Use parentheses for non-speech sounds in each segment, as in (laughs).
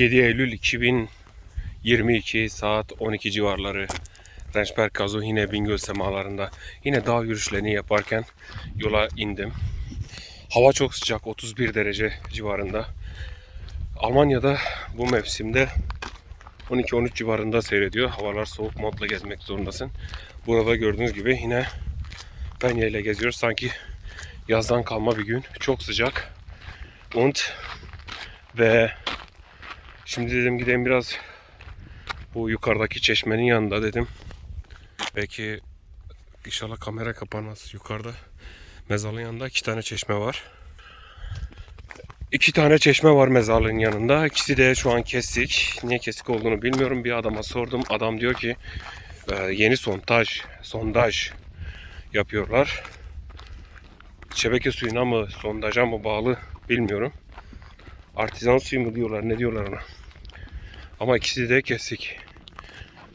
7 Eylül 2022 saat 12 civarları Rençper Kazu yine Bingöl semalarında yine dağ yürüyüşlerini yaparken yola indim. Hava çok sıcak 31 derece civarında. Almanya'da bu mevsimde 12-13 civarında seyrediyor. Havalar soğuk modla gezmek zorundasın. Burada gördüğünüz gibi yine Penye ile geziyoruz. Sanki yazdan kalma bir gün. Çok sıcak. Und ve şimdi dedim gideyim biraz bu yukarıdaki çeşmenin yanında dedim. Belki inşallah kamera kapanmaz yukarıda. Mezarlığın yanında iki tane çeşme var. İki tane çeşme var mezarlığın yanında. İkisi de şu an kesik. Niye kesik olduğunu bilmiyorum. Bir adama sordum. Adam diyor ki "E, yeni sondaj, sondaj yapıyorlar. Şebeke suyuna mı, sondaja mı bağlı bilmiyorum. Artizan suyu mu diyorlar, ne diyorlar ona. Ama ikisi de kesik.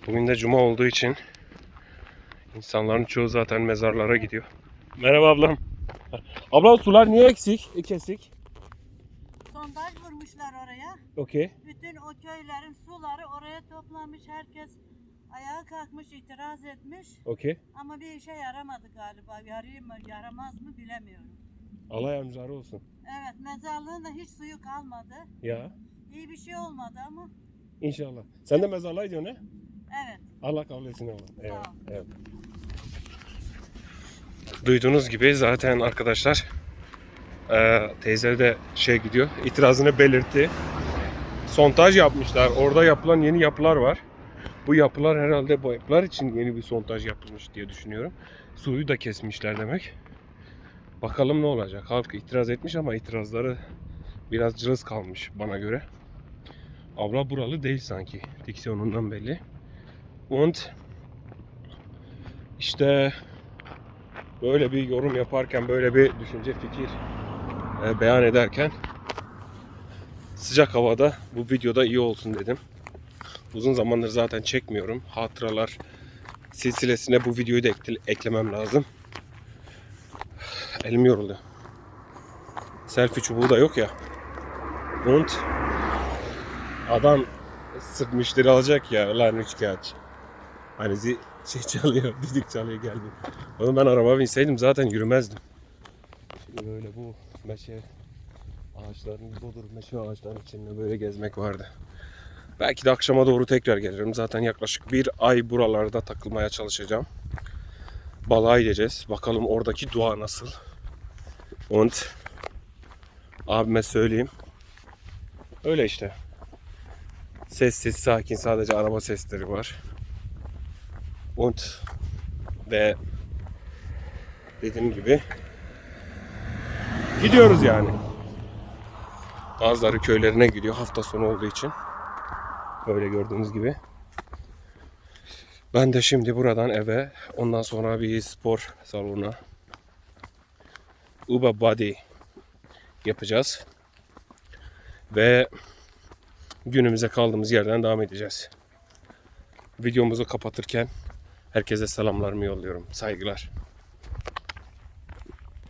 Bugün de cuma olduğu için insanların çoğu zaten mezarlara gidiyor. Merhaba ablam. Ablam sular niye eksik? E, kesik. Sondaj vurmuşlar oraya. Okey. Bütün o köylerin suları oraya toplamış. Herkes ayağa kalkmış, itiraz etmiş. Okey. Ama bir işe yaramadı galiba. Yarıyor mu, yaramaz mı bilemiyorum. Allah yardımcıları olsun. Evet, mezarlığın da hiç suyu kalmadı. Ya İyi bir şey olmadı ama. inşallah. Sen de mezarlığa gidiyorsun he? Evet, Allah kabul etsin oğlum. Evet, ol. evet. Duyduğunuz gibi zaten arkadaşlar eee teyze de şey gidiyor. itirazını belirtti. Sontaj yapmışlar. Orada yapılan yeni yapılar var. Bu yapılar herhalde bu yapılar için yeni bir sontaj yapılmış diye düşünüyorum. Suyu da kesmişler demek. Bakalım ne olacak. Halk itiraz etmiş ama itirazları biraz cılız kalmış bana göre. Abla buralı değil sanki. Diksiyonundan belli. Und işte böyle bir yorum yaparken, böyle bir düşünce, fikir e, beyan ederken sıcak havada bu videoda iyi olsun dedim. Uzun zamandır zaten çekmiyorum. Hatıralar silsilesine bu videoyu da ekle- eklemem lazım. Elim yoruldu. Selfie çubuğu da yok ya. Und adam sırf müşteri alacak ya lan üçkağıtçı. Hani zi- şey çalıyor, (laughs) düdük çalıyor geldi. Oğlum ben araba binseydim zaten yürümezdim. Şimdi böyle bu meşe ağaçların, bodur meşe ağaçların içinde böyle gezmek vardı. Belki de akşama doğru tekrar gelirim. Zaten yaklaşık bir ay buralarda takılmaya çalışacağım. Balığa gideceğiz. Bakalım oradaki doğa nasıl. Und abime söyleyeyim. Öyle işte. Sessiz, sakin sadece araba sesleri var. Und ve dediğim gibi gidiyoruz yani. Bazıları köylerine gidiyor hafta sonu olduğu için. Böyle gördüğünüz gibi. Ben de şimdi buradan eve, ondan sonra bir spor salonuna Uba Body yapacağız. Ve günümüze kaldığımız yerden devam edeceğiz. Videomuzu kapatırken herkese selamlarımı yolluyorum. Saygılar.